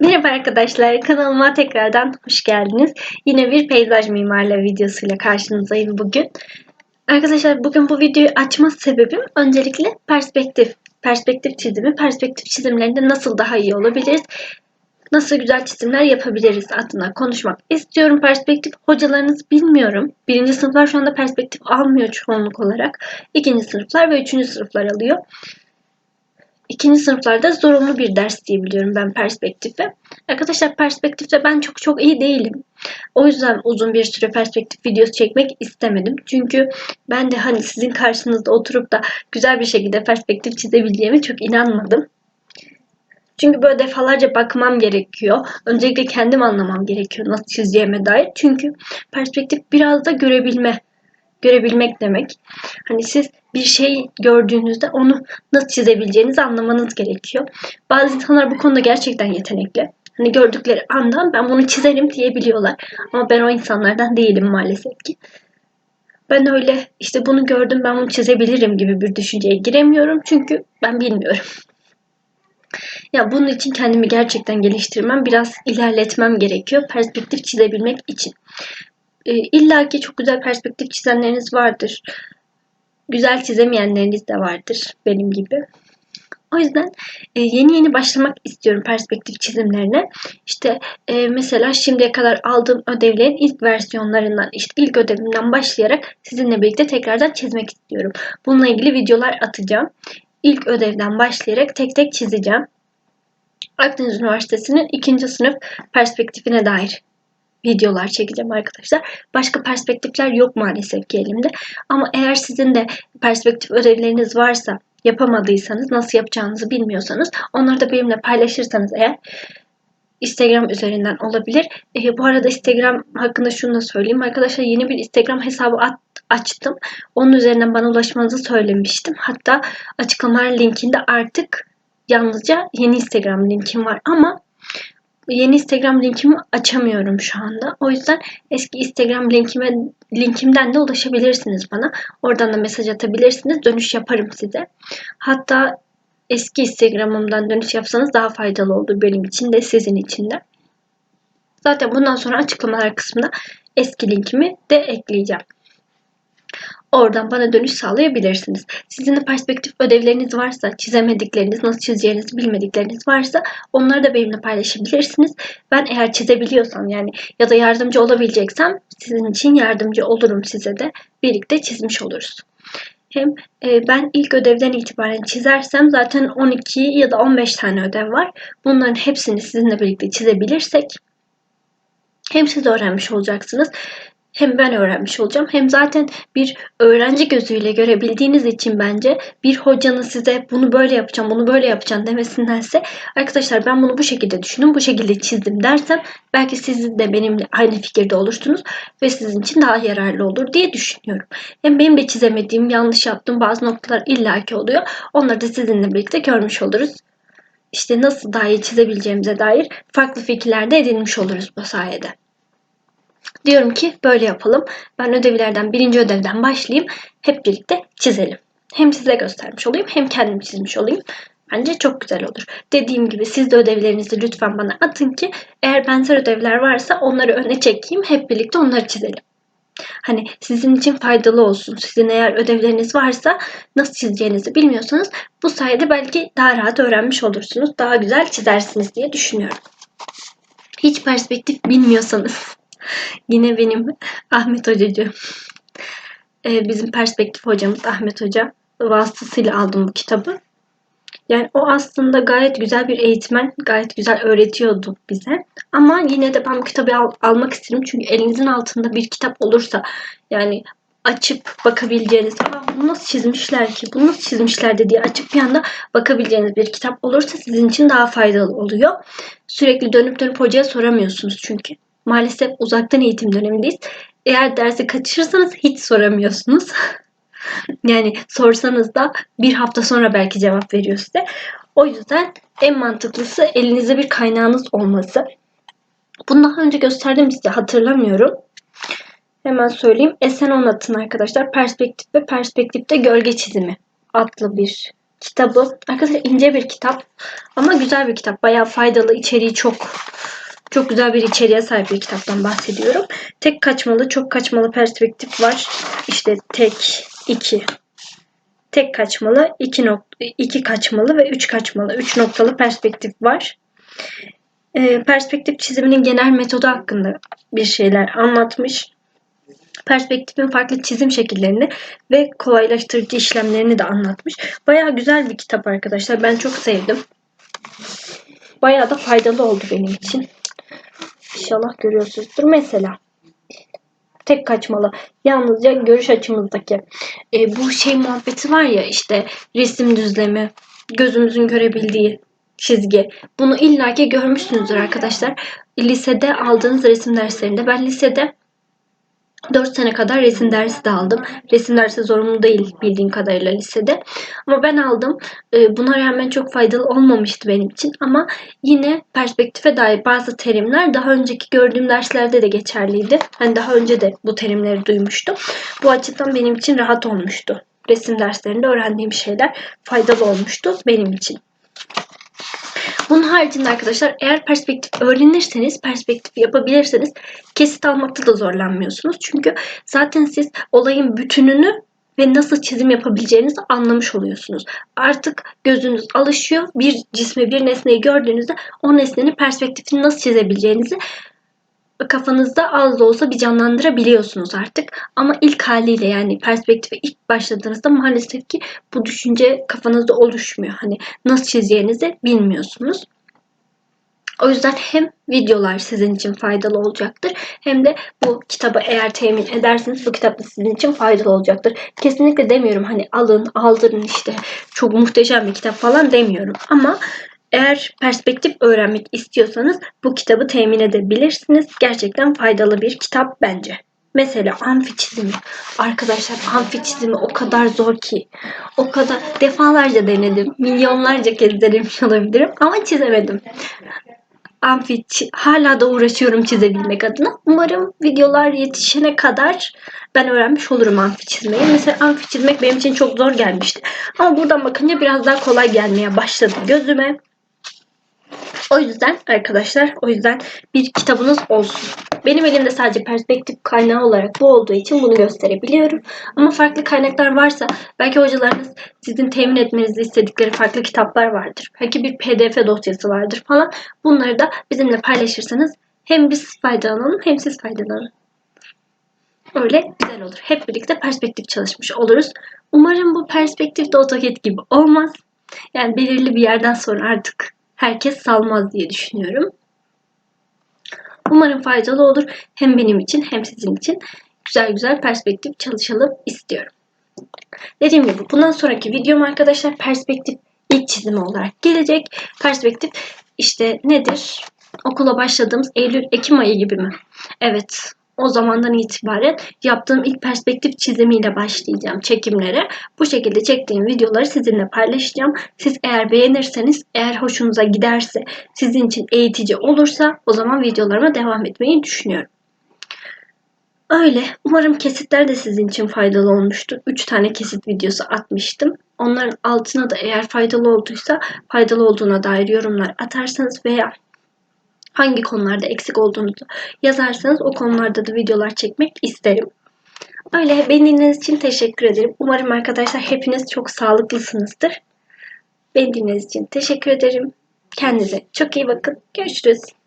Merhaba arkadaşlar, kanalıma tekrardan hoş geldiniz. Yine bir peyzaj mimarlığı videosuyla karşınızdayım bugün. Arkadaşlar bugün bu videoyu açma sebebim öncelikle perspektif. Perspektif çizimi, perspektif çizimlerinde nasıl daha iyi olabiliriz, nasıl güzel çizimler yapabiliriz adına konuşmak istiyorum. Perspektif hocalarınız bilmiyorum. Birinci sınıflar şu anda perspektif almıyor çoğunluk olarak. İkinci sınıflar ve üçüncü sınıflar alıyor. İkinci sınıflarda zorunlu bir ders diye biliyorum ben perspektife. Arkadaşlar perspektifte ben çok çok iyi değilim. O yüzden uzun bir süre perspektif videosu çekmek istemedim. Çünkü ben de hani sizin karşınızda oturup da güzel bir şekilde perspektif çizebileceğime çok inanmadım. Çünkü böyle defalarca bakmam gerekiyor. Öncelikle kendim anlamam gerekiyor nasıl çizeceğime dair. Çünkü perspektif biraz da görebilme görebilmek demek. Hani siz bir şey gördüğünüzde onu nasıl çizebileceğinizi anlamanız gerekiyor. Bazı insanlar bu konuda gerçekten yetenekli. Hani gördükleri andan ben bunu çizerim diyebiliyorlar. Ama ben o insanlardan değilim maalesef ki. Ben öyle işte bunu gördüm ben bunu çizebilirim gibi bir düşünceye giremiyorum. Çünkü ben bilmiyorum. Ya bunun için kendimi gerçekten geliştirmem, biraz ilerletmem gerekiyor perspektif çizebilmek için. E, İlla ki çok güzel perspektif çizenleriniz vardır. Güzel çizemeyenleriniz de vardır benim gibi. O yüzden e, yeni yeni başlamak istiyorum perspektif çizimlerine. İşte e, mesela şimdiye kadar aldığım ödevlerin ilk versiyonlarından, işte ilk ödevimden başlayarak sizinle birlikte tekrardan çizmek istiyorum. Bununla ilgili videolar atacağım. İlk ödevden başlayarak tek tek çizeceğim. Akdeniz Üniversitesi'nin ikinci sınıf perspektifine dair videolar çekeceğim arkadaşlar. Başka perspektifler yok maalesef ki elimde. Ama eğer sizin de perspektif ödevleriniz varsa yapamadıysanız, nasıl yapacağınızı bilmiyorsanız onları da benimle paylaşırsanız eğer Instagram üzerinden olabilir. E, bu arada Instagram hakkında şunu da söyleyeyim. Arkadaşlar yeni bir Instagram hesabı at, açtım. Onun üzerinden bana ulaşmanızı söylemiştim. Hatta açıklamalar linkinde artık yalnızca yeni Instagram linkim var ama yeni Instagram linkimi açamıyorum şu anda. O yüzden eski Instagram linkime linkimden de ulaşabilirsiniz bana. Oradan da mesaj atabilirsiniz. Dönüş yaparım size. Hatta eski Instagram'ımdan dönüş yapsanız daha faydalı olur benim için de sizin için de. Zaten bundan sonra açıklamalar kısmında eski linkimi de ekleyeceğim. Oradan bana dönüş sağlayabilirsiniz. Sizin de perspektif ödevleriniz varsa, çizemedikleriniz, nasıl çizeceğinizi bilmedikleriniz varsa onları da benimle paylaşabilirsiniz. Ben eğer çizebiliyorsam yani ya da yardımcı olabileceksem sizin için yardımcı olurum size de. Birlikte çizmiş oluruz. Hem e, ben ilk ödevden itibaren çizersem zaten 12 ya da 15 tane ödev var. Bunların hepsini sizinle birlikte çizebilirsek hem siz öğrenmiş olacaksınız hem ben öğrenmiş olacağım hem zaten bir öğrenci gözüyle görebildiğiniz için bence bir hocanın size bunu böyle yapacağım, bunu böyle yapacağım demesindense arkadaşlar ben bunu bu şekilde düşündüm, bu şekilde çizdim dersem belki siz de benimle aynı fikirde olursunuz ve sizin için daha yararlı olur diye düşünüyorum. Hem benim de çizemediğim, yanlış yaptığım bazı noktalar illaki oluyor. Onları da sizinle birlikte görmüş oluruz. İşte nasıl daha iyi çizebileceğimize dair farklı fikirler de edinmiş oluruz bu sayede. Diyorum ki böyle yapalım. Ben ödevlerden birinci ödevden başlayayım. Hep birlikte çizelim. Hem size göstermiş olayım hem kendim çizmiş olayım. Bence çok güzel olur. Dediğim gibi siz de ödevlerinizi lütfen bana atın ki eğer benzer ödevler varsa onları öne çekeyim. Hep birlikte onları çizelim. Hani sizin için faydalı olsun. Sizin eğer ödevleriniz varsa nasıl çizeceğinizi bilmiyorsanız bu sayede belki daha rahat öğrenmiş olursunuz. Daha güzel çizersiniz diye düşünüyorum. Hiç perspektif bilmiyorsanız Yine benim Ahmet Hocacığım. Ee, bizim perspektif hocamız Ahmet Hoca vasıtasıyla aldım bu kitabı. Yani o aslında gayet güzel bir eğitmen, gayet güzel öğretiyordu bize. Ama yine de ben bu kitabı al, almak isterim çünkü elinizin altında bir kitap olursa yani açıp bakabileceğiniz, Aa, bunu nasıl çizmişler ki, bunu nasıl çizmişler diye açıp bir anda bakabileceğiniz bir kitap olursa sizin için daha faydalı oluyor. Sürekli dönüp dönüp hocaya soramıyorsunuz çünkü maalesef uzaktan eğitim dönemindeyiz. Eğer dersi kaçırırsanız hiç soramıyorsunuz. yani sorsanız da bir hafta sonra belki cevap veriyor size. O yüzden en mantıklısı elinizde bir kaynağınız olması. Bunu daha önce gösterdim size hatırlamıyorum. Hemen söyleyeyim. Esen Onat'ın arkadaşlar perspektif ve perspektifte gölge çizimi adlı bir kitabı. Arkadaşlar ince bir kitap ama güzel bir kitap. Bayağı faydalı, içeriği çok çok güzel bir içeriğe sahip bir kitaptan bahsediyorum. Tek kaçmalı, çok kaçmalı perspektif var. İşte tek, iki. Tek kaçmalı, iki, nok iki kaçmalı ve üç kaçmalı. Üç noktalı perspektif var. Ee, perspektif çiziminin genel metodu hakkında bir şeyler anlatmış. Perspektifin farklı çizim şekillerini ve kolaylaştırıcı işlemlerini de anlatmış. Bayağı güzel bir kitap arkadaşlar. Ben çok sevdim. Bayağı da faydalı oldu benim için. İnşallah görüyorsunuzdur. Mesela tek kaçmalı. Yalnızca görüş açımızdaki e, bu şey muhabbeti var ya işte resim düzlemi, gözümüzün görebildiği çizgi. Bunu illaki görmüşsünüzdür arkadaşlar. Lisede aldığınız resim derslerinde. Ben lisede 4 sene kadar resim dersi de aldım. Resim dersi zorunlu değil bildiğim kadarıyla lisede. Ama ben aldım. Ee, buna rağmen çok faydalı olmamıştı benim için. Ama yine perspektife dair bazı terimler daha önceki gördüğüm derslerde de geçerliydi. Hani daha önce de bu terimleri duymuştum. Bu açıdan benim için rahat olmuştu. Resim derslerinde öğrendiğim şeyler faydalı olmuştu benim için. Bunun haricinde arkadaşlar eğer perspektif öğrenirseniz, perspektif yapabilirseniz kesit almakta da zorlanmıyorsunuz. Çünkü zaten siz olayın bütününü ve nasıl çizim yapabileceğinizi anlamış oluyorsunuz. Artık gözünüz alışıyor. Bir cismi, bir nesneyi gördüğünüzde o nesnenin perspektifini nasıl çizebileceğinizi kafanızda az da olsa bir canlandırabiliyorsunuz artık. Ama ilk haliyle yani perspektife ilk başladığınızda maalesef ki bu düşünce kafanızda oluşmuyor. Hani nasıl çizeceğinizi bilmiyorsunuz. O yüzden hem videolar sizin için faydalı olacaktır hem de bu kitabı eğer temin ederseniz bu kitap da sizin için faydalı olacaktır. Kesinlikle demiyorum hani alın aldırın işte çok muhteşem bir kitap falan demiyorum ama eğer perspektif öğrenmek istiyorsanız bu kitabı temin edebilirsiniz. Gerçekten faydalı bir kitap bence. Mesela amfi çizimi. Arkadaşlar amfi çizimi o kadar zor ki. O kadar defalarca denedim. Milyonlarca kez denemiş olabilirim ama çizemedim. Amfi hala da uğraşıyorum çizebilmek adına. Umarım videolar yetişene kadar ben öğrenmiş olurum amfi çizmeyi. Mesela amfi çizmek benim için çok zor gelmişti. Ama buradan bakınca biraz daha kolay gelmeye başladı gözüme. O yüzden arkadaşlar o yüzden bir kitabınız olsun. Benim elimde sadece perspektif kaynağı olarak bu olduğu için bunu gösterebiliyorum. Ama farklı kaynaklar varsa belki hocalarınız sizin temin etmenizi istedikleri farklı kitaplar vardır. Belki bir pdf dosyası vardır falan. Bunları da bizimle paylaşırsanız hem biz faydalanalım hem siz faydalanın. Öyle güzel olur. Hep birlikte perspektif çalışmış oluruz. Umarım bu perspektif de AutoCAD gibi olmaz. Yani belirli bir yerden sonra artık herkes salmaz diye düşünüyorum. Umarım faydalı olur. Hem benim için hem sizin için güzel güzel perspektif çalışalım istiyorum. Dediğim gibi bundan sonraki videom arkadaşlar perspektif ilk çizimi olarak gelecek. Perspektif işte nedir? Okula başladığımız Eylül-Ekim ayı gibi mi? Evet o zamandan itibaren yaptığım ilk perspektif çizimiyle başlayacağım çekimlere. Bu şekilde çektiğim videoları sizinle paylaşacağım. Siz eğer beğenirseniz, eğer hoşunuza giderse, sizin için eğitici olursa o zaman videolarıma devam etmeyi düşünüyorum. Öyle. Umarım kesitler de sizin için faydalı olmuştur. 3 tane kesit videosu atmıştım. Onların altına da eğer faydalı olduysa faydalı olduğuna dair yorumlar atarsanız veya hangi konularda eksik olduğunuzu yazarsanız o konularda da videolar çekmek isterim. Öyle beni için teşekkür ederim. Umarım arkadaşlar hepiniz çok sağlıklısınızdır. Beni için teşekkür ederim. Kendinize çok iyi bakın. Görüşürüz.